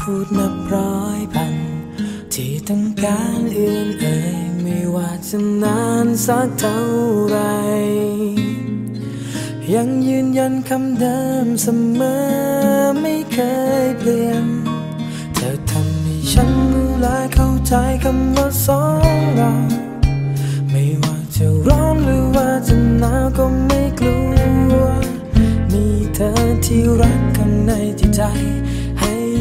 พูดนับร้อยพัน ที่ต้องการเอื่นเอ่ยไม่ว่าจะนานสักเท่าไร ยังยืนยันคำเดิมเสมอไม่เคยเปลี่ยน เธอทำให้ฉันรู้และเข้าใจคำว่าสองเราไม่ว่าจะร้อนหรือว่าจะหนาวก็ไม่กลัว มีเธอที่รักข้างในจิตใจ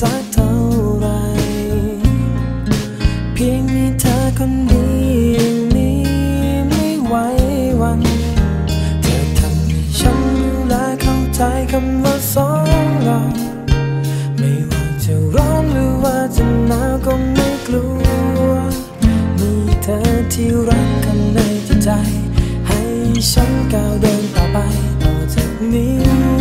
สักเท่าไรเพียงมีเธอคนเดียวนี้ไม่ไหวหวัน เธอทำให้ฉันรู้และเข้าใจคำว่าสองเราไม่ว่าจะร้อนหรือว่าจะหนาวก็ไม่กลัว มีเธอที่รักกันในจิตใจ ให้ฉันก้าวเดินต่อไปต่อจากนี้